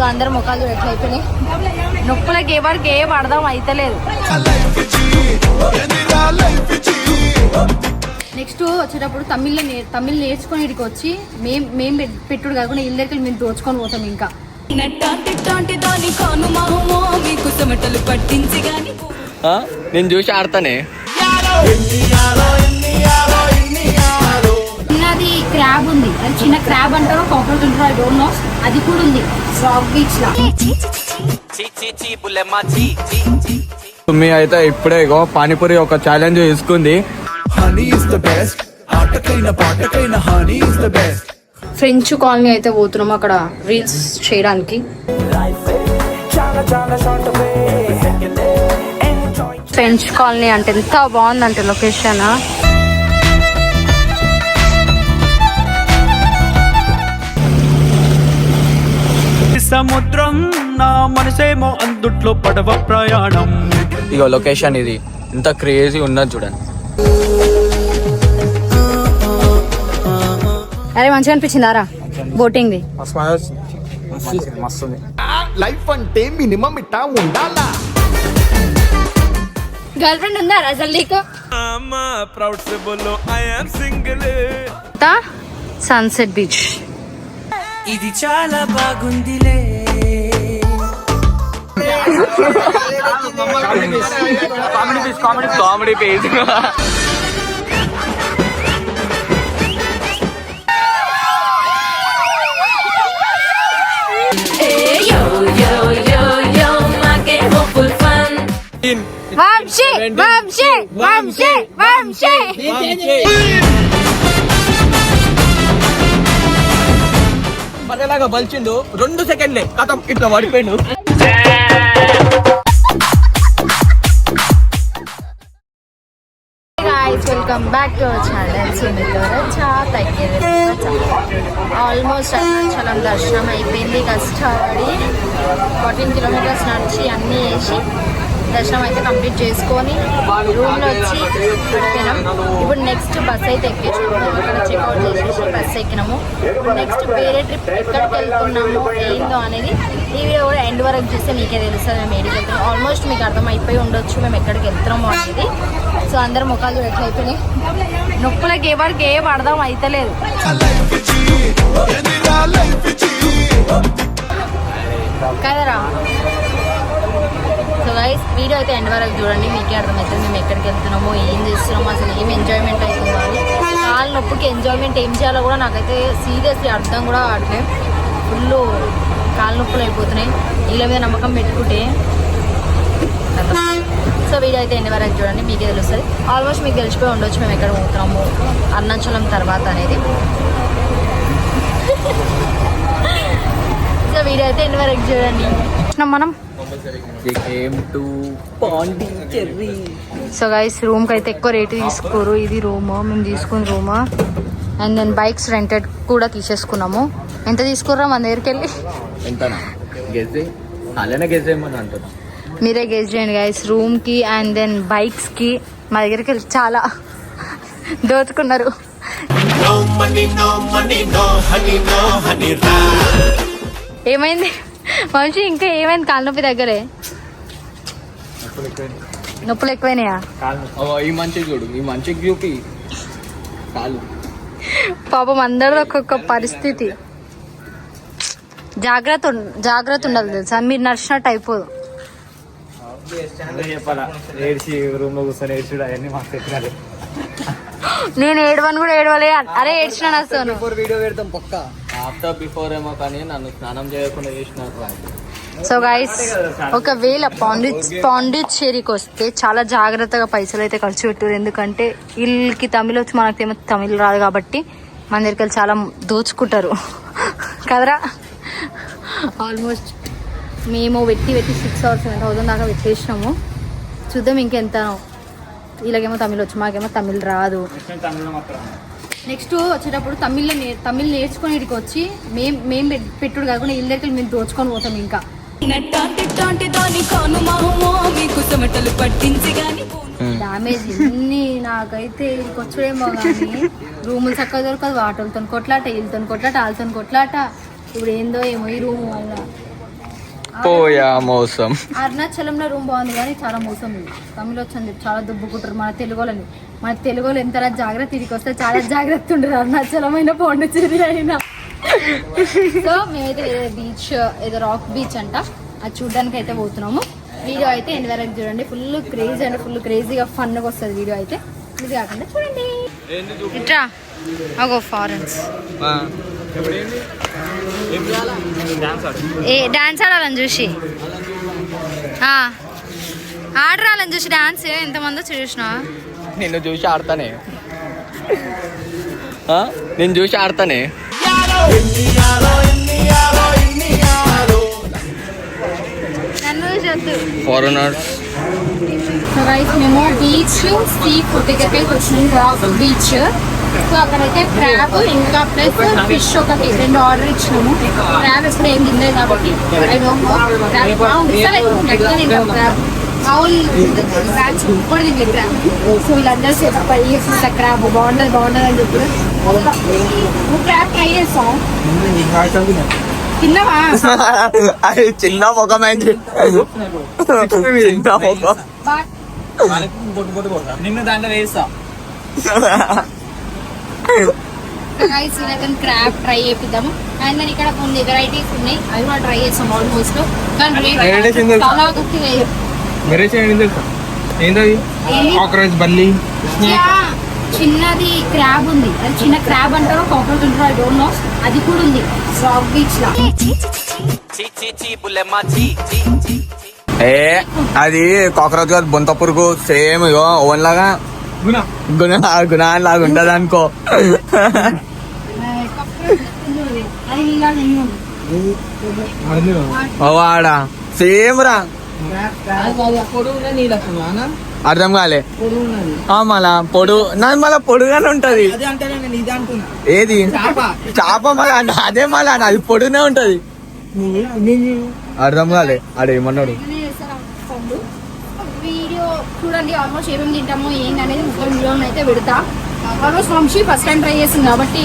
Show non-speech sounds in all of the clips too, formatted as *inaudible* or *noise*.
So అందరు ముఖాలు ఎట్లా అయిపోయినాయి నొప్పులకి ఎవరికి ఏం అర్థం అయితలేదు. నెక్స్ట్ వచ్చేటప్పుడు తమిళ్ళో నే తమిళ్ నేర్చుకొని ఇక్కడికి వచ్చి మేం మేం పెట్- పెట్టుడు కాకుండా ఇళ్ళ దగ్గర మేము దోచుకొని పోతాం ఇంకా? నేను చూసి ఆడతానే. చిన్నది క్రాబ్ ఉంది. అది చిన్న క్రాబ్ అంటారో కాకరోచ్ అంటారో ఐ డోంట్ నో. అది కూడా ఉంది. రాక్ బీచ్ లా మీ అయితే ఇప్పుడే ఇగో పానీపూరి ఒక ఛాలెంజ్ తీసుకుంది. Honey is the best. ఆటకైన పాటకైన honey is the best. French colony అయితే పోతున్నాం అక్కడ రీల్స్ చేయడానికి. ఫ్రెంచ్ కాలనీ అంటే ఎంత బాగుందంటే లొకేషన్ సముద్రం నా మనసేమో అందుట్లో పడవ ప్రయాణం. ఇగో లొకేషన్ ఇది. ఇంత క్రేజీ ఉన్నది చూడండి. అరే మంచిగా అనిపించిందారా? బోటింగ్ లైఫ్ అంటే మినిమం ఇట్టా ఉండాలా? గర్ల్ ఫ్రెండ్ ఉందా అసలు నీకు? Proud I am single sunset beach ఇది చాలా బాగుందిలే. కామెడీ పేజ్ వంశీ వంశీ వంశీ వంశీ పదేలాగా బలిచిండు రెండు సెకండ్లే. కథం ఇట్లా పడిపోయిండు welcome back to to our తగ్గేది ఆల్మోస్ట్ అరుణాచలం దర్శనం అయిపోయింది. కష్టపడి ఫార్టీన్ కిలోమీటర్స్ నడిచి అన్నీ వేసి దర్శనం అయితే కంప్లీట్ చేసుకొని రూమ్లో వచ్చి పడిపోయినాం ఇప్పుడు నెక్స్ట్ బస్ అయితే ఎక్కించుకున్నాము అక్కడ చెక్అవుట్ చేసేసి బస్ ఎక్కినాము. నెక్స్ట్ వేరే ట్రిప్ ఎక్కడికి వెళ్తున్నాము ఏందో అనేది ఈ వీడియో కూడా ఎండ్ వరకు చూస్తే మీకే తెలుస్తుంది మేము ఏడికి వెళ్తున్నాం ఆల్మోస్ట్ మీకు అర్థమైపోయి ఉండొచ్చు మేము ఎక్కడికి వెళ్తున్నాము అనేది. సో అందరు ముఖాలు ఎట్లా అయిపోయినాయి. నొప్పులకి ఎవరికి ఏం అర్థం అయితలేదు. వీడియో అయితే ఎండ్ వరకు చూడండి. మీకే అర్థమవుతుంది మేము ఎక్కడికి వెళ్తున్నామో ఏం చేస్తున్నామో అసలు ఏం ఎంజాయ్మెంట్ అవుతుందో అని. కాళ్ళ నొప్పికి ఎంజాయ్మెంట్ ఏం చేయాలో కూడా నాకైతే సీరియస్లీ అర్థం కూడా కావట్లేదు. ఫుల్ కాళ్ళ నొప్పులు అయిపోతున్నాయి. వీళ్ళ మీద నమ్మకం పెట్టుకుంటే. సో వీడియో అయితే ఎన్ని వరకు చూడండి. మీకే తెలుస్తుంది. ఆల్మోస్ట్ మీకు తెలిసిపోయి ఉండొచ్చు మేము ఎక్కడ పోతున్నాము. అరుణాచలం తర్వాత అనేది. *laughs* సో వీడియో అయితే ఎన్ని వరకు చూడండి. మనం. టు పాండిచ్చేరి సో గైస్ రూమ్కి అయితే ఎక్కువ రేటు తీసుకోరు. ఇది రూమ్ మేము తీసుకున్న room and then bikes rented కూడా తీసేసుకున్నాము. ఎంత తీసుకుర్రా మన దగ్గరికి వెళ్ళి మీరే గెస్ చేయండి గైస్ రూమ్కి అండ్ దెన్ బైక్స్కి మా దగ్గరికి వెళ్ళి చాలా దోచుకున్నారు ఏమైంది? మనిషి ఇంకా ఏమైంది? కాళ్ళ నొప్పి దగ్గరే. నొప్పులు ఎక్కువైనాయా? ఓ, ఈ మంచి చూడు ఈ మంచి చూపి. కాలు. పాపం అందరిలో ఒక్కొక్క పరిస్థితి. జాగ్రత్త జాగ్రత్త ఉండాలి తెలుసా? మీరు నడిచినట్టు అయిపోదు. నేను ఏడవని కూడా ఏడవలే. అరే ఏడ్చిన వీడియో పెడతాం పక్క. ఆఫ్టర్ బిఫోర్ ఏమో కానీ నన్ను స్నానం చేయకుండా చేసినారు సో గైస్ ఒకవేళ పాండి పాండిచ్చేరికి వస్తే చాలా జాగ్రత్తగా పైసలు అయితే ఖర్చు పెట్టారు. ఎందుకంటే వీళ్ళకి తమిళ వచ్చి మనకి ఏమో తమిళ రాదు కాబట్టి మన దగ్గరికి వెళ్ళి చాలా దోచుకుంటారు. కదరా? ఆల్మోస్ట్ మేము పెట్టి పెట్టి సిక్స్ అవర్స్ సెవెన్ థౌసండ్ దాకా పెట్టేసినాము. చూద్దాం ఇంకెంతనో వీళ్ళకేమో తమిళ వచ్చు మాకేమో తమిళ రాదు. నెక్స్ట్ వచ్చేటప్పుడు తమిళ్ళో నే తమిళ్ నేర్చుకొని ఇక్కడికి వచ్చి మేం మేం పెట్టుడు కాకుండా ఇళ్ళ దగ్గర మేము దోచుకొని పోతాం ఇంకా. డామేజ్ ఎన్ని నాకైతే ఇక్కడికి వచ్చుడేమో కానీ రూములు చక్కగా దొరకదు ఆటోలతో కొట్లాట వీళ్ళతో కొట్లాట వాళ్ళతో కొట్లాట. ఇప్పుడు ఏందో ఏమో ఈ రూమ్ వల్ల. పోయా మోసం అరుణాచలంలో రూమ్ బాగుంది కానీ చాలా మోసం. ఉంది తమిళ వచ్చింది చాలా దుబ్బుకుంటారు. మన తెలుగు వాళ్ళని మన తెలుగు వాళ్ళు ఎంత జాగ్రత్త తిరిగి వస్తే చాలా జాగ్రత్త ఉండరు. అరుణాచలం అయినా పాండిచేరి అయినా. సో మేమైతే బీచ్ ఏదో రాక్ బీచ్ అంట. అది చూడడానికి అయితే పోతున్నాము. వీడియో అయితే ఎండ్ వరకు చూడండి. ఫుల్ క్రేజీ అంటే ఫుల్ క్రేజీగా ఫన్గా వస్తుంది వీడియో అయితే. ఇది కాకుండా చూడండి. ఇట్రా. అగో ఫారెన్స్ ఏ డాన్స్ ఆడాలని చూసి. ఆడరాలని చూసి డాన్స్ ఎంతమందో చూసిన నిన్ను చూసి ఆడతానే? నేను చూసి ఆడతానే. ఫారెనర్స్ రైట్ మేము బీచ్ సీ ఫుడ్ దగ్గరికి వచ్చినాం రాక్ బీచ్ సో అక్కడైతే క్రాబ్ ఇంకా ప్లస్ ఫిష్ ఒకటి రెండు ఆర్డర్ ఇచ్చినాము. క్రాబ్ ఎప్పుడు ఏం తినలేదు కాబట్టి సూపర్ తింది. సో వీళ్ళందరూ క్రాబ్ బాగుంటుంది బాగుంటుంది అని చెప్పారు నువ్వు క్రాబ్ ట్రై చేస్తావు? తిన్నావా? అది చిన్న ముఖం అయింది. చిన్న ముఖం. బాగా నిన్ను దాంట్లో వేస్తా *laughs* రైస్ లేకపోతే క్రాబ్ ట్రై చేపిద్దాము అండ్ then ఇక్కడ కొన్ని వెరైటీస్ ఉన్నాయి. అవి కూడా ట్రై చేస్తాం ఆల్మోస్ట్ కానీ ఏంది? చాలా గట్టిగా వేయరు. మీరే చేయండి తెలుసా? ఏంటది ఏంది? కాక్రోచ్ బల్లి చిన్నది క్రాబ్ ఉంది. అది చిన్న క్రాబ్ అంటారో కాక్రోచ్ అంటారో ఐ డోంట్ నో అది కూడా ఉంది. రాక్ బీచ్లో. ఏ అది కాక్రోచ్ కాదు బొంత పురుగు సేమ్ ఇగో ఓన్ లాగా. గుణ. గుణ లాగా ఉంటది అనుకో. అది సేమ్ రా. అర్థం కాలే. మళ్ళా పొడు నాది మళ్ళా పొడుగానే ఉంటది. ఏది? చాప మళ్ళా అదే మళ్ళా అది పొడునే ఉంటది. అర్థం కాలే. ఆడు ఏమన్నాడు చూడండి ఆల్మోస్ట్ ఏమేమి తింటామో ఏంటి అనేది మొత్తం వీడియోని అయితే పెడతా. Almost Vamshi first time try చేసింది కాబట్టి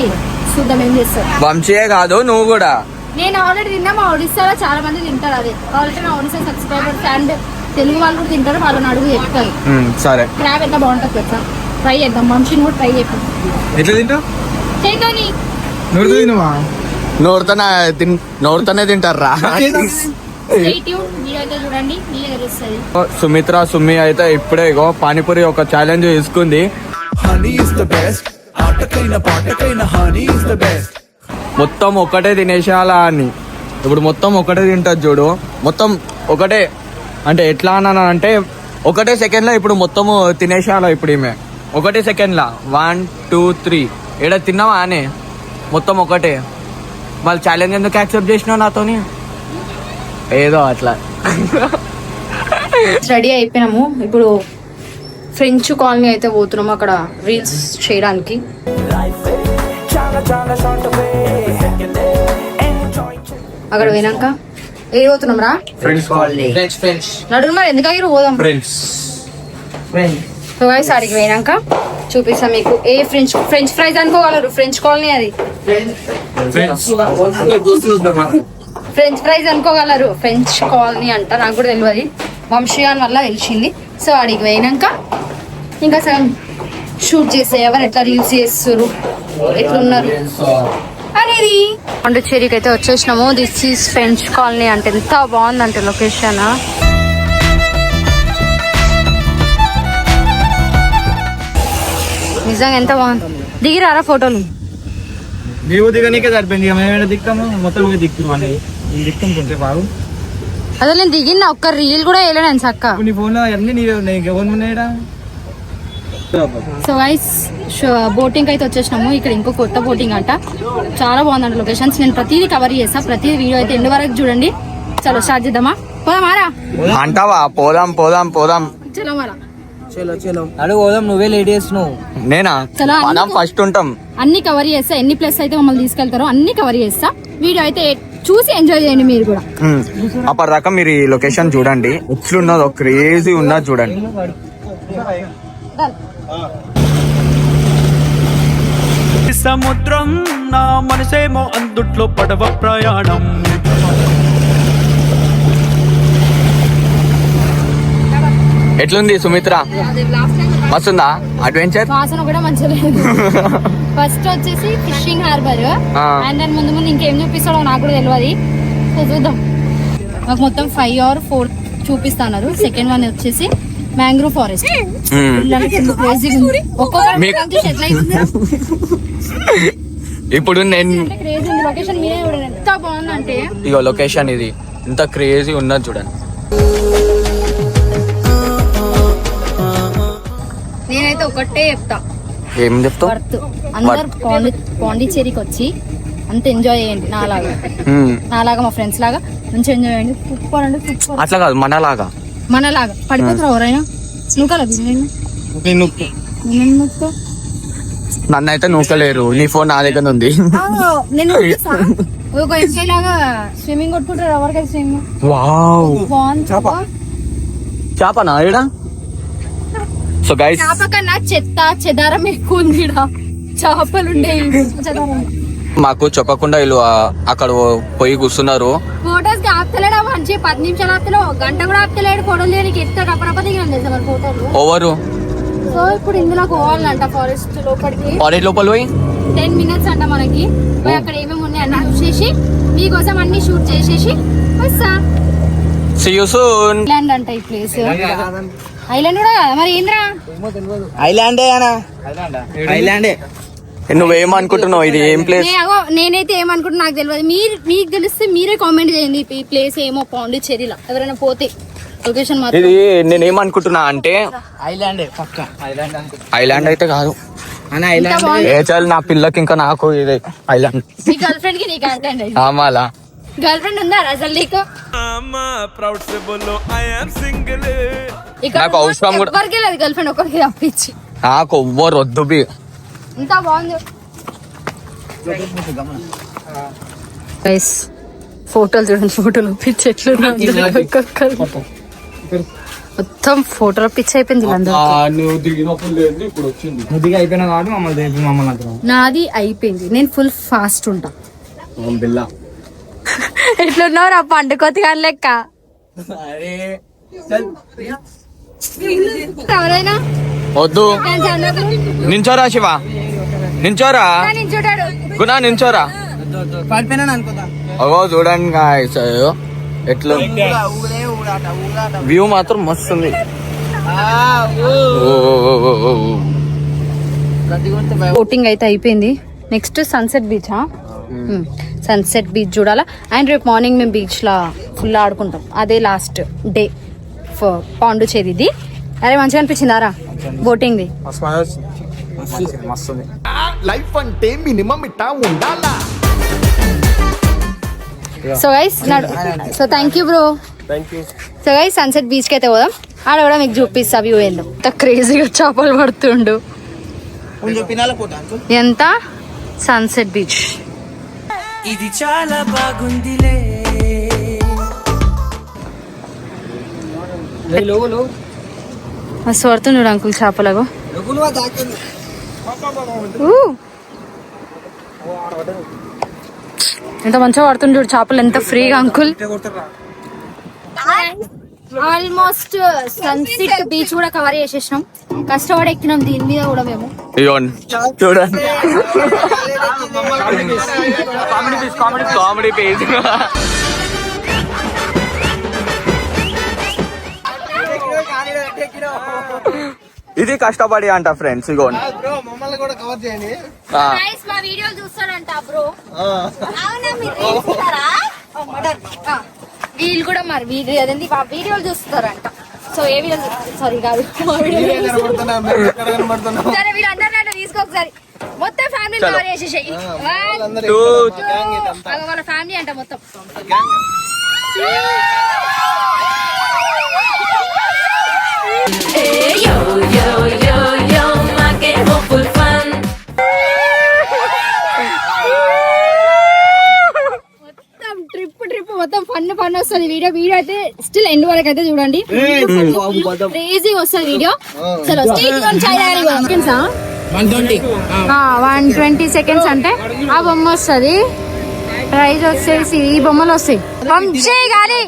చూద్దాం ఏం చేస్తారు. వంశీయే కాదు నువ్వు కూడా. నేను ఆల్రెడీ తిన్నా మా ఒడిస్సాలో చాలా మంది తింటారు అది. ఆల్రెడీ నా ఒడిస్సా సబ్స్క్రైబర్స్ అండ్ తెలుగు వాళ్ళు కూడా తింటారు వాళ్ళని అడుగు చెప్తారు సరే. క్రాబ్ ఎంత బాగుంటుంది తెలుసా? ట్రై చేద్దాం వంశీని కూడా ట్రై చేద్దాం. ఎట్లా తింటావు? చేతోని నోరుతోనే తిన్ నోరుతోనే తింటారా సుమిత్ర సుమి అయితే ఇప్పుడే ఇగో పానీపూరి ఒక ఛాలెంజ్ తీసుకుంది. హనీ ఇస్ ద బెస్ట్ ఆటకైన పాటకైన హనీ ఇస్ ద బెస్ట్ మొత్తం ఒకటే తినేసేయాలా అని. ఇప్పుడు మొత్తం ఒకటే తింటది చూడు. మొత్తం ఒకటే అంటే ఎట్లా అన్నాను అంటే ఒకటే సెకండ్లో ఇప్పుడు మొత్తము తినేసేయాలా ఇప్పుడు ఈమె. ఒకటే సెకండ్ లా. వన్ టూ త్రీ ఏడ తిన్నావా అని? మొత్తం ఒకటే. మళ్ళీ ఛాలెంజ్ ఎందుకు యాక్సెప్ట్ చేసినావు నాతోని? ఏదో అట్లా. రెడీ అయిపోయినాము. ఇప్పుడు ఫ్రెంచ్ కాలనీ అయితే పోతున్నాము అక్కడ రీల్స్ చేయడానికి. అక్కడ పోయినాక ఏ పోతున్నాం రా? ఫ్రెండ్స్ ఫ్రెండ్స్ ఫ్రెండ్స్ నడురు మరి ఎందుకు ఆగిరు పోదాం. ఫ్రెండ్స్ సో గైస్ అడిగి పోయినాక చూపిస్తాం మీకు. ఏ ఫ్రెంచ్ ఫ్రెంచ్ ఫ్రైస్ అనుకోగలరు? ఫ్రెంచ్ కాలనీ అది. ఫ్రెంచ్ ఫ్రైస్ అనుకోగలరు. ఫ్రెంచ్ కాలనీ అంట నాకు కూడా తెలియదు వంశీయాన్ వల్ల తెలిసింది. సో అడిగి పోయినాక ఇంకా సగం షూట్ చేసే ఎవరు ఎట్లా రీల్స్ చేస్తారు ఎట్లున్నారు? అనేది పాండిచ్చేరికి అయితే వచ్చేసినాము. దిస్ ఈస్ ఫ్రెంచ్ కాలనీ అంటే ఎంత బాగుందంటే లొకేషన్ నిజంగా ఎంత బాగుంది. దిగిరారా ఫోటోలు నీవు దిగనీకే సరిపోయింది. ఇక మేము దిక్కాము మొత్తం నువ్వు బాగు అసలు నేను దిగిన ఒక్క రీల్ కూడా వేయలేను నీ అన్ని ఉన్నాయడా? సో వైస్ బోటింగ్ అయితే వచ్చేసినాము. ఇక్కడ ఇంకో కొత్త బోటింగ్ అంట. చాలా బాగుందంట లొకేషన్స్ నేను ప్రతిదీ కవర్ చేస్తా. ప్రతి వీడియో అయితే ఎండ్ వరకు చూడండి. చలో స్టార్ట్ చేద్దామా? పోదామారా అంటావా? పోదాం పోదాం పోదాం. చలో మారా. నువ్వే లేట్ చేస్తున్నావు. నేనా? చలో మనం అన్ని- ఫస్ట్ ఉంటాం. అన్ని కవర్ చేస్తా. ఎన్ని ప్లేస్ అయితే మమ్మల్ని తీసుకెళ్తారో అన్ని కవర్ చేస్తా. వీడియో అయితే చూసి ఎంజాయ్ చేయండి మీరు కూడా. అప్పటి రకం మీరు ఈ లొకేషన్ చూడండి. ఎట్లున్నదో ఒక క్రేజీ ఉన్నది చూడండి. సముద్రం నా మనసేమో అందుట్లో పడవ ప్రయాణం. ఎట్లుంది సుమిత్ర? మస్తుందా? అడ్వెంచర్ కూడా మంచిగా *laughs* ఫస్ట్ వచ్చేసి ఫిషింగ్ హార్బర్ ఆ. అండ్ దాని ముందు ముందు ఇంకేం చూపిస్తాడో నాకు కూడా తెలియదు సో చూద్దాం. మాకు మొత్తం ఫైవ్ ఆర్ ఫోర్ చూపిస్తున్నారు. సెకండ్ వన్ వచ్చేసి మ్యాంగ్రూవ్ ఫారెస్ట్ ఒక్కొక్కటి మీకు- చూసి ఎట్లా అవుతుందో. ఇప్పుడు నేను అంటే క్రేజీ ఉంది. లొకేషన్ మీరే చూడండి ఎంత బాగుందంటే ఇగో లొకేషన్ ఇది. ఇంత క్రేజీ ఉన్నది చూడండి. నేనైతే ఒకటే చెప్తా. ఏం చెప్తావు? వర్త్ అందరు పాండి పాండిచ్చేరికి వచ్చి అంత ఎంజాయ్ చేయండి నాలాగా. హ్మ్. నాలాగా మా ఫ్రెండ్స్ లాగా. మంచి ఎంజాయ్ చేయండి. సూపర్ అంటే సూపర్. అట్లా కాదు మనలాగా. మనలాగా. పడిపోతారు ఎవరైనా? నువ్వు కదా నేను నేను నన్ను అయితే నూకలేరు. నీ ఫోన్ నా దగ్గర ఉంది. నేను. *laughs* ఒక ఎంజాయ్ లాగా స్విమ్మింగ్ కొట్టుకుంటారు ఎవరికైతే స్విమ్మింగ్. వావ్ చేపనా సో గైస్ చేప కన్నా చెత్త చెదారం ఎక్కువ ఉంది. చేపలు మాకు చెప్పకుండా వీళ్ళు అక్కడ పోయి కూర్చున్నారు. ఫోటోస్కి ఆపుతలేడా మంచి పది నిమిషాలు ఆపుతలే గంట కూడా ఆపుతలేడు. ఫోటోలు తీయడానికి ఎంత ఫోటోలు ఓవరు సో ఇప్పుడు ఇందులో పోవాలంట ఫారెస్ట్ లోపలికి. కాలేజ్ లోపల పోయి? టెన్ మినిట్స్ అంట మనకి. పోయి అక్కడ ఏమేమి ఉన్నాయి అన్ని చూసేసి మీకోసం అన్ని షూట్ చేసేసి వస్తా. సి యూ సూన్ ఐలాండ్ అంట ఈ ప్లేస్ ఐలాండ్ కూడా మరి ఏంద్రా? ఐలాండే అనా ఐలాండే నువ్వేమనుకుంటున్నావు ఇది ఏం ప్లేస్ నేనైతే ఏమనుకుంటున్నా నాకు తెలియదు. మీరు మీకు తెలిస్తే మీరే కామెంట్ చేయండి. ఈ ప్లేస్ ఏమో పాండిచ్చేరిలో. ఎవరైనా పోతే లొకేషన్ మాత్రం. ఇది నేనేమనుకుంటున్నా అంటే ఐలాండే పక్క. ఐలాండ్ అయితే కాదు. ఏ చాలు నా పిల్లకి ఇంకా నాకు ఇది ఐలాండ్ మీ గర్ల్ ఫ్రెండ్కి నీకు అంటే ఆమాలా గర్ల్ ఫ్రెండ్ ఉందా? అసలు నీకు? ఇక్కడ నాకు అవసరం కూడా- ఎవరికి లేదు గర్ల్ ఫ్రెండ్ ఒకరికి తప్పించి. నాకు ఎవ్వరు వద్దు బి. ఇంత బాగుంది. గైస్ ఫోటోలు చూడండి ఫోటోలు పిచ్చి మొత్తం ఫోటోలు పిచ్చి అయిపోయింది నాది అయిపోయింది. నేను ఫుల్ ఫాస్ట్ ఉంటా. బిల్లా. ఎట్లున్నావు రా పండుకొత్తి కానీ లెక్క ఎవరైనా? వద్దు. నించోరా శివ. నించోరా? గునా నించోరా? అగో చూడండి. అయ్యో. ఎట్లా? వ్యూ మాత్రం మస్తు ఉంది ఓ, ఓ, ఓ, ఓ, ఓ, ఓ. బోటింగ్ అయితే అయిపోయింది. Next sunset beach sunset beach చూడాలా. అండ్ రేపు మార్నింగ్ మేము బీచ్ లా ఫుల్ ఆడుకుంటాం. అదే లాస్ట్ డే ఫర్ పాండుచేరి ఇది అరే మంచిగా అనిపించిందారా? బోటింగ్ ది మస్తు ఉంది. లైఫ్ అంటే మినిమం ఇట్టా ఉండాలా? సో గైస్ నడు so thank you bro so guys sunset బీచ్కి అయితే పోదాం. ఆడ కూడా మీకు చూపిస్తా వ్యూ ఏందో. ఎంత క్రేజీగా చేపలు పడుతుండు. ఎంత? సన్సెట్ బీచ్ ఇది చాలా బాగుందిలే. మస్తు పడుతుండు అంకుల్ చేపలకు ఊ. ఎంత మంచిగా పడుతుంది చూడు చేపలు ఎంత ఫ్రీగా అంకుల్. ఆల్మోస్ట్ సన్సెట్ బీచ్ కూడా కవర్ చేసేసినాం. కష్టపడి ఎక్కినాం దీని మీద కూడా మేము. చూడండి. Comedy page. ఇది కష్టపడి అంట ఫ్రెండ్స్ ఇగోండి బ్రో మమ్మల్ని కూడా కవర్ చేయండి. ఆ, మా వీడియో చూస్తాడంట బ్రో అవునా మీరు చూస్తారా ఆ, వీళ్ళు కూడా మరి వీడియో అదేంటి మా వీడియోలు చూస్తారంట. సో ఏ వీడియో సారీ కాదు. సరే వీళ్ళందరినీ అంటే తీసుకో ఒకసారి మొత్తం ఫ్యామిలీ. కవర్ చేసేసాయి వాళ్ళందరూ వాళ్ళ ఫ్యామిలీ అంట మొత్తం. మొత్తం మొత్తం ఫన్ ఫన్ వస్తుంది వీడియో. వీడియో అయితే స్టిల్ ఎండ్ వరకు అయితే చూడండి. క్రేజీ వస్తుంది వీడియో చలో సెకండ్స్ వన్ ట్వంటీ సెకండ్స్ అంటే ఆ బొమ్మ వస్తుంది. ప్రైజ్ వచ్చేసి ఈ బొమ్మలు వస్తాయి. వంశీ గాని.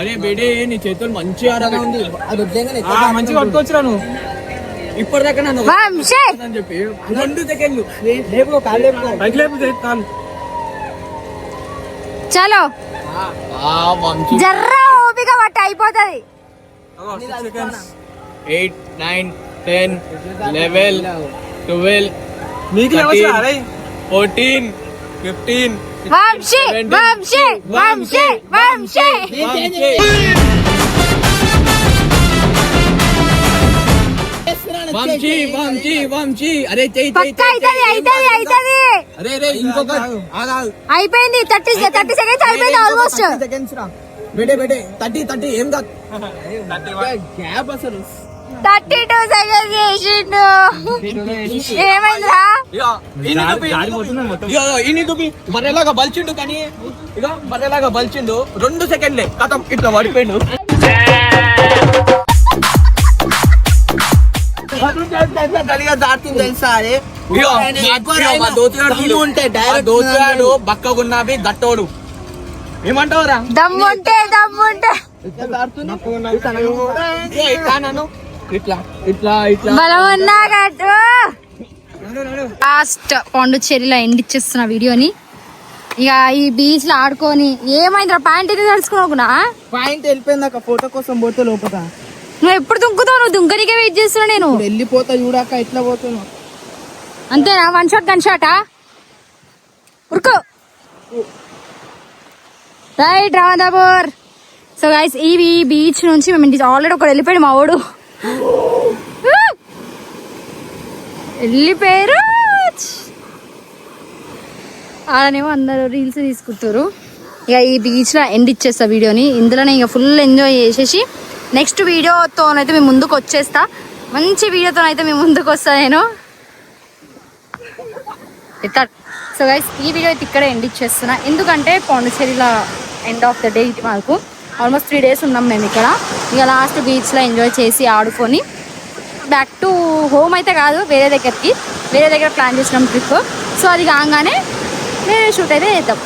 అరే బేడే నీ చేతులు ఆ, మంచిగా పట్టుకోవచ్చురా నువ్వు. ఇప్పటిదాకా నన్ను చెప్పి. రెండు సెకండ్లు. చలో ఆ వంశీ జర్ర ఓపిక పట్టు అయిపోతుంది eight nine ten eleven twelve నీకు లేవచ్చు అరే ఫోర్టీన్ ఫిఫ్టీన్ వంశీ వంశీ వంశీ వంశీ వంశీ వంశీ వంశీ అరే చెయ్యి చెయ్యి పక్క అవుతుంది అవుతుంది అవుతుంది అరే రే ఇంకొక ఆగా అయిపోయింది థర్టీ థర్టీ సెకండ్స్ అయిపోయింది ఆల్మోస్ట్ సెకండ్స్ రా. బేటే బేటే థర్టీ థర్టీ ఏం కాదు. గ్యాప్ అసలు థర్టీ టూ సెకండ్స్ చేసిండు. ఏమైందిరా? బర్రెలాగా బలిచిండు కానీ ఇక బర్రెలాగా బలిచిండు. రెండు సెకండ్లే కథం ఇట్లా పడిపోయిండు. ఇగో, ఇగో మా దోతిగాడు దోతిగాడు బక్కగున్నావి గట్టోడు ఏమంటావురా దమ్ముంటే దమ్ముంటే ఇట్లా ఇట్లా ఇట్లా లాస్ట్ పాండుచ్చేరిలో ఎండ్ ఇచ్చేస్తున్న వీడియోని ఇక ఈ బీచ్లో ఆడుకొని ఏమైందిరా? ప్యాంట్ ఇది తడుచుకోకుండా పాయింట్ వెళ్ళిపోయింది ఫోటో కోసం పోతే లోపల. నువ్వు ఎప్పుడు దుంకుతావు? నువ్వు దుంకనికే వెయిట్ చేస్తున్నా నేను. వెళ్ళిపోతా చూడాక ఎట్లా పోతున్నావు అంతేనా? వన్ షాట్ గన్ షాటా ఉరుకు. రైట్ రామాదాపూర్ సో గైస్ ఈ బీచ్ నుంచి మేము ఇంటి ఆల్రెడీ ఒకడు వెళ్ళిపోయాడు మా వాడు. వెళ్ళిపోయారు. అలానేమో అందరూ రీల్స్ తీసుకుంటారు. ఇక ఈ బీచ్లో ఎండ్ ఇచ్చేస్తా వీడియోని. ఇందులోనే ఇక ఫుల్ ఎంజాయ్ చేసేసి నెక్స్ట్ వీడియోతోనైతే మేము ముందుకు వచ్చేస్తా మంచి వీడియోతోనైతే మేము ముందుకు వస్తా నేను. ఇట్లా సో గైస్ ఈ వీడియో అయితే ఇక్కడే ఎండ్ ఇచ్చేస్తున్నా. ఎందుకంటే పాండిచేరిలో ఎండ్ ఆఫ్ ద డే ఇది మాకు. ఆల్మోస్ట్ త్రీ డేస్ ఉన్నాం మేము ఇక్కడ. ఇక లాస్ట్ బీచ్లో ఎంజాయ్ చేసి ఆడుకొని బ్యాక్ టు హోమ్ అయితే కాదు వేరే దగ్గరికి. వేరే దగ్గర ప్లాన్ చేసినాం ట్రిప్ సో అది కాగానే వేరే షూట్ అయితే చేద్దాం.